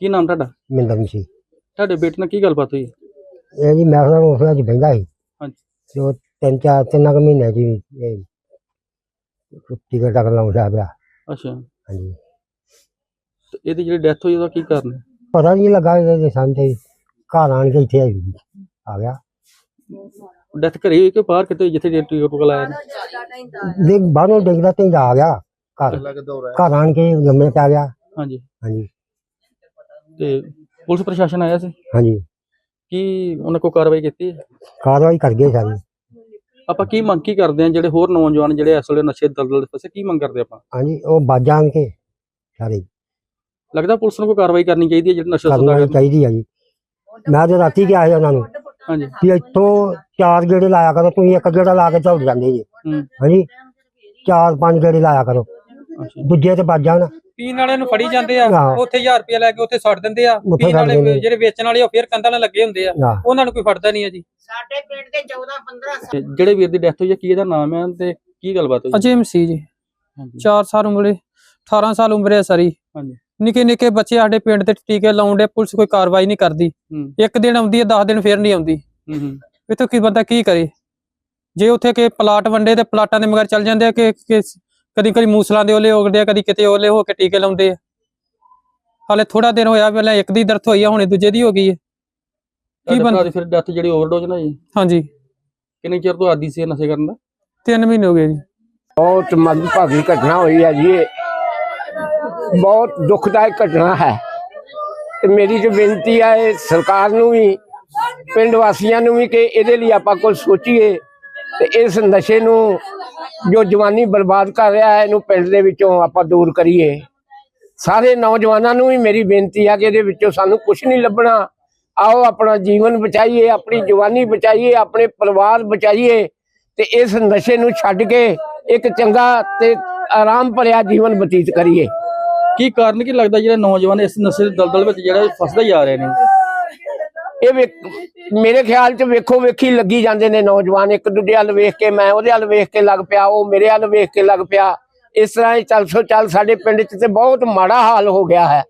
ਕੇ ਨਾਮ ਤੁਹਾਡਾ? ਮਿੰਦਮ ਸੀ ਤੁਹਾਡੇ ਬੇਟੇ ਨਾਲ ਕੀ ਗੱਲਬਾਤ ਹੋਈ? ਇਹ ਜੀ ਮੈਂ ਉਹਨਾਂ ਉਸ ਵਿੱਚ ਬਹਿੰਦਾ ਸੀ। ਹਾਂਜੀ। ਤੇ ਉਹ ਤਿੰਨ ਚਾਰ ਤਿੰਨ ਕੁ ਮਹੀਨੇ ਜੀ ਇਹ ਟਿਕਟ ਟਕ ਲਾਉਂਦਾ ਪਿਆ। ਅੱਛਾ। ਹਾਂਜੀ। ਤੇ ਇਹਦੀ ਜਿਹੜੀ ਡੈਥ ਹੋਈ ਉਹਦਾ ਕੀ ਕਾਰਨ ਹੈ? ਪਤਾ ਨਹੀਂ ਲੱਗਾ ਇਹਦੇ ਸਾਨੂੰ ਤੇ ਘਰ ਆਣ ਕੇ ਇੱਥੇ ਆ ਗਿਆ। ਡੈਥ ਘਰੇ ਹੋਈ ਕਿ ਬਾਹਰ ਕਿਤੇ ਜਿੱਥੇ ਡਿਊਟੀ ਕੋਲ ਆਇਆ ਨੇ? ਦੇਖ ਬਾਹਰੋਂ ਡਿੱਗਦਾ ਤੇ ਆ ਗਿਆ ਘਰ। ਘਰ ਆਣ ਕੇ ਲੰਮੇ ਪੈ ਗਿਆ। ਹਾਂਜੀ। ਹਾਂਜੀ। ਤੇ ਪੁਲਿਸ ਪ੍ਰਸ਼ਾਸਨ ਆਇਆ ਸੀ? ਹਾਂਜੀ। ਕੀ ਉਹਨਾਂ ਕੋ ਕਾਰਵਾਈ ਕੀਤੀ? ਹੈ ਕਾਰਵਾਈ ਕਰ ਗਏ ਸਾਰੀ। ਆਪਾਂ ਕੀ ਮੰਗ ਕੀ ਕਰਦੇ ਆ ਜਿਹੜੇ ਹੋਰ ਨੌਜਵਾਨ ਜਿਹੜੇ ਇਸ ਵੇਲੇ ਨਸ਼ੇ ਦੇ ਦਲਦਲ ਦੇ ਫਸੇ ਕੀ ਮੰਗ ਕਰਦੇ ਆਪਾਂ? ਹਾਂਜੀ ਉਹ ਬਾਜਾਂ ਆਣ ਕੇ ਸਾਰੇ। ਲੱਗਦਾ ਪੁਲਿਸ ਨੂੰ ਕੋਈ ਕਾਰਵਾਈ ਕਰਨੀ ਚਾਹੀਦੀ ਹੈ ਜਿਹੜੇ ਨਸ਼ਾ ਕਰਨੀ ਚਾਹੀਦੀ ਆ ਜੀ। ਮੈਂ ਤੇ ਰਾਤੀ ਗਿਆ ਸੀ ਉਹਨਾਂ ਨੂੰ। ਹਾਂਜੀ। ਕਿ ਇੱਥੋਂ ਚਾਰ ਗੇੜੇ ਲਾਇਆ ਕਰੋ ਤੁਸੀਂ ਇੱਕ ਗੇੜਾ ਲਾ ਕੇ ਦੌੜ ਜਾਂਦੇ ਜੀ। ਹੂੰ। ਹਾਂਜੀ। ਚਾਰ ਪੰਜ ਗੇੜੇ ਲਾਇਆ ਕਰੋ। ਦੂਜੇ ਤੇ ਬਾਜਾਂ ਨਾ ਪੀਣ ਵਾਲਿਆਂ ਨੂੰ ਫੜੀ ਜਾਂਦੇ ਆ ਹਾਂ। ਉੱਥੇ 1000 ਰੁਪਏ ਲੈ ਕੇ ਉੱਥੇ ਛੱਡ ਦਿੰਦੇ ਆ। ਉੱਥੇ ਪੀਣ ਛੱਡ ਵਾਲੇ ਦਿੰਦੇ। ਜਿਹੜੇ ਵੇਚਣ ਵਾਲੇ ਉਹ ਫਿਰ ਕੰਧਾਂ ਨਾਲ ਲੱਗੇ ਹੁੰਦੇ ਆ। ਉਹਨਾਂ ਨੂੰ ਕੋਈ ਫੜਦਾ ਨਹੀਂ ਆ ਜੀ। ਸਾਡੇ ਪਿੰਡ ਦੇ 14 15 ਤੇ ਜਿਹੜੇ ਵੀਰ ਦੀ ਡੈਥ ਹੋਈ ਹੈ ਕੀ ਇਹਦਾ ਨਾਮ ਹੈ ਤੇ ਕੀ ਗੱਲਬਾਤ ਹੋਈ? ਅਜੇ ਮਸੀਹ ਜੀ। ਹਾਂਜੀ। 4 ਸਾਲ ਉਮਰੇ 18 ਸਾਲ ਉਮਰੇ ਆ ਸਾਰੀ। ਹਾਂਜੀ। ਨਿੱਕੇ ਨਿੱਕੇ ਬੱਚੇ ਸਾਡੇ ਪਿੰਡ ਤੇ ਟੀਕੇ ਲਾਉਂਦੇ ਪੁਲਿਸ ਕੋਈ ਕਾਰਵਾਈ ਨਹੀਂ ਕਰਦੀ। ਇੱਕ ਦਿਨ ਆਉਂਦੀ ਹੈ 10 ਦਿਨ ਫਿਰ ਨਹੀਂ ਆਉਂਦੀ। ਹੂੰ ਹੂੰ। ਇਥੋਂ ਕੀ ਬੰਦਾ ਕੀ ਕਰੇ? ਜੇ ਉੱਥੇ ਕਿ ਪਲਾਟ ਵੰਡੇ ਤੇ ਪਲਾਟਾਂ ਦੇ ਮਗਰ ਚੱਲ ਜਾਂਦੇ ਆ ਕਿ ਕਦੀ ਕਦੀ ਮੂਸਲਾਂ ਦੇ ਓਲੇ ਉਗਦੇ ਆ ਕਦੀ ਕਿਤੇ ਓਲੇ ਹੋ ਕੇ ਟੀਕੇ ਲਾਉਂਦੇ ਆ। ਹਾਲੇ ਥੋੜਾ ਦਿਨ ਹੋਇਆ ਪਹਿਲਾਂ ਇੱਕ ਦੀ ਦਰਦ ਹੋਈ ਆ ਹੁਣੇ ਦੂਜੇ ਦੀ ਹੋ ਗਈ ਹੈ ਕੀ ਬੰਦਾ ਫਿਰ ਡੈਥ ਜਿਹੜੀ ਓਵਰਡੋਜ਼ ਨਾ ਜੀ? ਹਾਂਜੀ। ਕਿੰਨੇ ਚਿਰ ਤੋਂ ਆਦੀ ਸੀ ਨਸ਼ੇ ਕਰਨ ਦਾ? 3 ਮਹੀਨੇ ਹੋ ਗਏ ਜੀ। ਬਹੁਤ ਮੰਦਭਾਗੀ ਘਟਨਾ ਹੋਈ ਹੈ ਜੀ ਇਹ। ਬਹੁਤ ਦੁਖਦਾਇਕ ਘਟਨਾ ਹੈ। ਤੇ ਮੇਰੀ ਜੋ ਬੇਨਤੀ ਹੈ, ਇਹ ਸਰਕਾਰ ਨੂੰ ਵੀ, ਪਿੰਡ ਵਾਸੀਆਂ ਨੂੰ ਵੀ ਕਿ ਇਹਦੇ ਲਈ ਆਪਾਂ ਕੁਝ ਸੋਚੀਏ। ਤੇ ਇਸ ਨਸ਼ੇ ਨੂੰ, ਜੋ ਜਵਾਨੀ ਬਰਬਾਦ ਕਰ ਰਿਹਾ ਹੈ, ਇਹਨੂੰ ਪਿੰਡ ਦੇ ਵਿੱਚੋਂ ਆਪਾਂ ਦੂਰ ਕਰੀਏ। ਸਾਰੇ ਨੌਜਵਾਨਾਂ ਨੂੰ ਵੀ ਮੇਰੀ ਬੇਨਤੀ ਹੈ ਕਿ ਇਹਦੇ ਵਿੱਚੋਂ ਸਾਨੂੰ ਕੁਝ ਨਹੀਂ ਲੱਭਣਾ। ਆਓ, ਆਪਣਾ ਜੀਵਨ ਬਚਾਈਏ, ਆਪਣੀ ਜਵਾਨੀ ਬਚਾਈਏ, ਆਪਣੇ ਪਰਿਵਾਰ ਬਚਾਈਏ। ਤੇ ਇਸ ਨਸ਼ੇ ਨੂੰ ਛੱਡ ਕੇ ਇੱਕ ਚੰਗਾ ਤੇ ਆਰਾਮ ਭਰਿਆ ਜੀਵਨ ਬਤੀਤ ਕਰੀਏ। ਕੀ ਕਾਰਨ, ਕੀ ਲੱਗਦਾ ਜਿਹੜਾ ਨੌਜਵਾਨ ਇਸ ਨਸ਼ੇ ਦੇ ਦਲਦਲ ਵਿੱਚ ਜਿਹੜਾ ਫਸਦਾ ਹੀ ਜਾ ਰਹੇ ਨੇ? ਇਹ ਵੇਖ- ਮੇਰੇ ਖਿਆਲ 'ਚ ਵੇਖੋ, ਵੇਖੀ ਲੱਗੀ ਜਾਂਦੇ ਨੇ ਨੌਜਵਾਨ। ਇੱਕ ਦੂਜੇ ਵੱਲ ਵੇਖ ਕੇ, ਮੈਂ ਉਹਦੇ ਵੱਲ ਵੇਖ ਕੇ ਲੱਗ ਪਿਆ, ਉਹ ਮੇਰੇ ਵੱਲ ਵੇਖ ਕੇ ਲੱਗ ਪਿਆ। ਇਸ ਤਰ੍ਹਾਂ ਹੀ ਚੱਲ ਸੋ ਚੱਲ ਸਾਡੇ ਪਿੰਡ 'ਚ ਤੇ ਬਹੁਤ ਮਾੜਾ ਹਾਲ ਹੋ ਗਿਆ ਹੈ,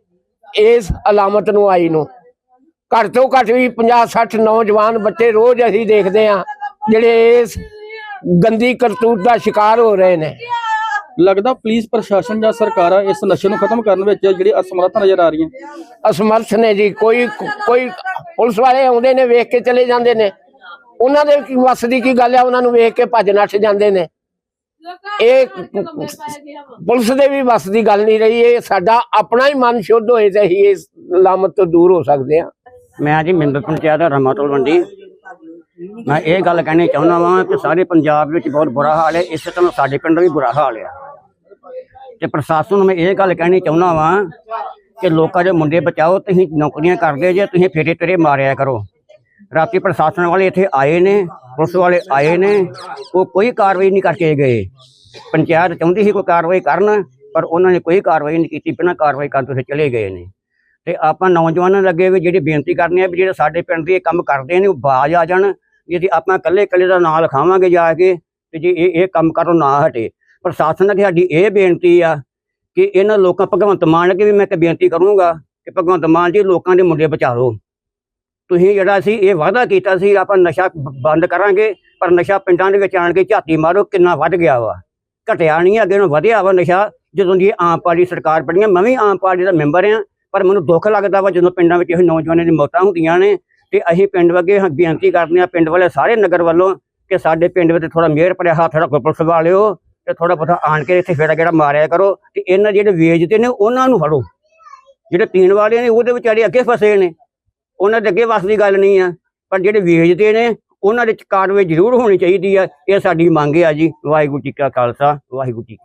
ਇਸ ਅਲਾਮਤ ਨੂੰ ਆਈ ਨੂੰ। ਘੱਟ ਤੋਂ ਘੱਟ ਵੀ 50 60 ਨੌਜਵਾਨ ਬੱਚੇ ਰੋਜ਼ ਅਸੀਂ ਦੇਖਦੇ ਹਾਂ, ਜਿਹੜੇ ਇਸ ਗੰਦੀ ਕਰਤੂਤ ਦਾ ਸ਼ਿਕਾਰ ਹੋ ਰਹੇ ਨੇ। ਲੱਗਦਾ ਪੁਲਿਸ ਪ੍ਰਸ਼ਾਸਨ ਜਾਂ ਸਰਕਾਰਾਂ ਇਸ ਨਸ਼ੇ ਨੂੰ ਖਤਮ ਕਰਨ ਵਿੱਚ ਜਿਹੜੀ ਅਸਮਰੱਥ ਨਜ਼ਰ ਆ ਰਹੀਆਂ? ਅਸਮਰਥ ਨੇ ਜੀ ਕੋਈ ਕੋਈ ਪੁਲਿਸ ਵਾਲੇ ਆਉਂਦੇ ਨੇ ਵੇਖ ਕੇ ਚਲੇ ਜਾਂਦੇ ਨੇ। ਉਹਨਾਂ ਦੇ ਕੀ ਵੱਸ ਦੀ ਕੀ ਗੱਲ ਹੈ ਉਹਨਾਂ ਨੂੰ ਵੇਖ ਕੇ ਭੱਜ ਨੱਠ ਜਾਂਦੇ ਨੇ। ਇਹ ਪੁਲਿਸ ਦੇ ਵੀ ਵੱਸ ਦੀ ਗੱਲ ਨਹੀਂ ਰਹੀ ਇਹ ਸਾਡਾ ਆਪਣਾ ਹੀ ਮਨ ਸ਼ੁੱਧ ਹੋਏ ਤੇ ਹੀ ਇਸ ਲਾਮਤ ਤੋਂ ਦੂਰ ਹੋ ਸਕਦੇ ਹਾਂ। ਮੈਂ ਜੀ ਮੈਂਬਰ ਪੰਚਾਇਤ ਰਮਾਤੋਲ ਮੰਡੀ ਮੈਂ ਇਹ ਗੱਲ ਕਹਿਣੀ ਚਾਹੁੰਦਾ ਵਾਂ ਕਿ ਸਾਰੇ ਪੰਜਾਬ ਵਿੱਚ ਬਹੁਤ ਬੁਰਾ ਹਾਲ ਹੈ ਇਸੇ ਤਰ੍ਹਾਂ ਸਾਡੇ ਪਿੰਡ ਵੀ ਬੁਰਾ ਹਾਲ ਹੈ ਤੇ ਪ੍ਰਸ਼ਾਸਨ ਨੂੰ ਮੈਂ ਇਹ ਗੱਲ ਕਹਿਣੀ ਚਾਹੁੰਦਾ ਵਾਂ ਕਿ ਲੋਕਾਂ ਦੇ ਮੁੰਡੇ ਬਚਾਓ, ਤੁਸੀਂ ਨੌਕਰੀਆਂ ਕਰਦੇ ਜੇ, ਤੁਸੀਂ ਫੇਰੇ ਤੇਰੇ ਮਾਰਿਆ ਕਰੋ। ਰਾਤੀ ਪ੍ਰਸ਼ਾਸਨ ਵਾਲੇ ਇੱਥੇ ਆਏ ਨੇ, ਪੁਲਿਸ ਵਾਲੇ ਆਏ ਨੇ, ਉਹ ਕੋਈ ਕਾਰਵਾਈ ਨਹੀਂ ਕਰਕੇ ਗਏ। ਪੰਚਾਇਤ ਚਾਹੁੰਦੀ ਸੀ ਕੋਈ ਕਾਰਵਾਈ ਕਰਨ, ਪਰ ਉਹਨਾਂ ਨੇ ਕੋਈ ਕਾਰਵਾਈ ਨਹੀਂ ਕੀਤੀ, ਬਿਨਾਂ ਕਾਰਵਾਈ ਕਰਨ ਤੋਂ ਚਲੇ ਗਏ ਨੇ। ਤੇ ਆਪਾਂ ਨੌਜਵਾਨਾਂ ਦੇ ਅੱਗੇ ਵੀ ਜਿਹੜੀ ਬੇਨਤੀ ਕਰਨੀ ਹੈ ਵੀ ਜਿਹੜੇ ਸਾਡੇ ਪਿੰਡ ਦੇ ਇਹ ਕੰਮ ਕਰਦੇ ਨੇ, ਉਹ ਬਾਜ ਆ ਜਾਣ ਜੇ ਆਪਾਂ ਇਕੱਲੇ ਇਕੱਲੇ ਦਾ ਨਾਂ ਲਿਖਾਵਾਂਗੇ ਜਾ ਕੇ, ਤੇ ਜੇ ਇਹ ਇਹ ਕੰਮ ਕਰੋ ਨਾ ਹਟੇ। ਪ੍ਰਸ਼ਾਸਨ ਅੱਗੇ ਸਾਡੀ ਇਹ ਬੇਨਤੀ ਆ ਕਿ ਇਹਨਾਂ ਲੋਕਾਂ, ਭਗਵੰਤ ਮਾਨ ਅੱਗੇ ਵੀ ਮੈਂ ਇੱਕ ਬੇਨਤੀ ਕਰੂੰਗਾ ਕਿ ਭਗਵੰਤ ਮਾਨ ਜੀ ਲੋਕਾਂ ਦੇ ਮੁੰਡੇ ਬਚਾ ਤੁਸੀਂ ਜਿਹੜਾ ਸੀ, ਇਹ ਵਾਅਦਾ ਕੀਤਾ ਸੀ, ਆਪਾਂ ਨਸ਼ਾ ਬੰਦ ਕਰਾਂਗੇ, ਪਰ ਨਸ਼ਾ ਪਿੰਡਾਂ ਦੇ ਵਿੱਚ ਆਣ ਕੇ ਝਾਤੀ ਮਾਰੋ, ਕਿੰਨਾ ਵੱਧ ਗਿਆ ਵਾ। ਘਟਿਆ ਨਹੀਂ, ਅੱਗੇ ਨੂੰ ਵਧਿਆ ਵਾ ਨਸ਼ਾ, ਜਦੋਂ ਦੀ ਆਮ ਪਾਰਟੀ ਸਰਕਾਰ ਬਣੀ ਆ, ਮੈਂ ਵੀ ਆਮ ਪਾਰਟੀ ਦਾ ਮੈਂਬਰ ਆ, ਪਰ ਮੈਨੂੰ ਦੁੱਖ ਲੱਗਦਾ ਵਾ ਜਦੋਂ ਪਿੰਡਾਂ ਵਿੱਚ ਇਹ ਨੌਜਵਾਨਾਂ ਦੀ ਮੌਤਾਂ ਹੁੰਦੀਆਂ ਨੇ, ਤੇ ਅਸੀਂ ਪਿੰਡ ਵਗੇ ਬੇਨਤੀ ਕਰਦੇ ਆ, ਪਿੰਡ ਵਾਲੇ ਸਾਰੇ ਨਗਰ ਵੱਲੋਂ, ਕਿ ਸਾਡੇ ਪਿੰਡ ਵਿੱਚ ਥੋੜਾ ਮਿਹਰ ਭਰਿਆ, ਹੱਥ ਰੱਖੋ, ਪੁਲਿਸ ਵਾਲਿਓ ਤੇ ਥੋੜਾ ਬਹੁਤਾ ਆਣ ਕੇ ਇੱਥੇ ਫੇੜਾ ਗੇੜਾ ਮਾਰਿਆ ਕਰੋ ਤੇ ਇਹਨਾਂ ਜਿਹੜੇ ਵੇਚਦੇ ਨੇ ਉਹਨਾਂ ਨੂੰ ਫੜੋ। ਜਿਹੜੇ ਪੀਣ ਵਾਲੇ ਨੇ ਉਹਦੇ ਵਿਚਾਰੇ ਅੱਗੇ ਫਸੇ ਨੇ। ਉਹਨਾਂ ਦੇ ਅੱਗੇ ਵਸ ਦੀ ਗੱਲ ਨਹੀਂ ਆ। ਪਰ ਜਿਹੜੇ ਵੇਚਦੇ ਨੇ, ਉਹਨਾਂ ਦੇ ਚ ਕਾਰਵਾਈ ਜ਼ਰੂਰ ਹੋਣੀ ਚਾਹੀਦੀ ਆ। ਇਹ ਸਾਡੀ ਮੰਗ ਆ ਜੀ। ਵਾਹਿਗੁਰੂ ਜੀ ਕਾ ਖਾਲਸਾ, ਵਾਹਿਗੁਰੂ ਜੀ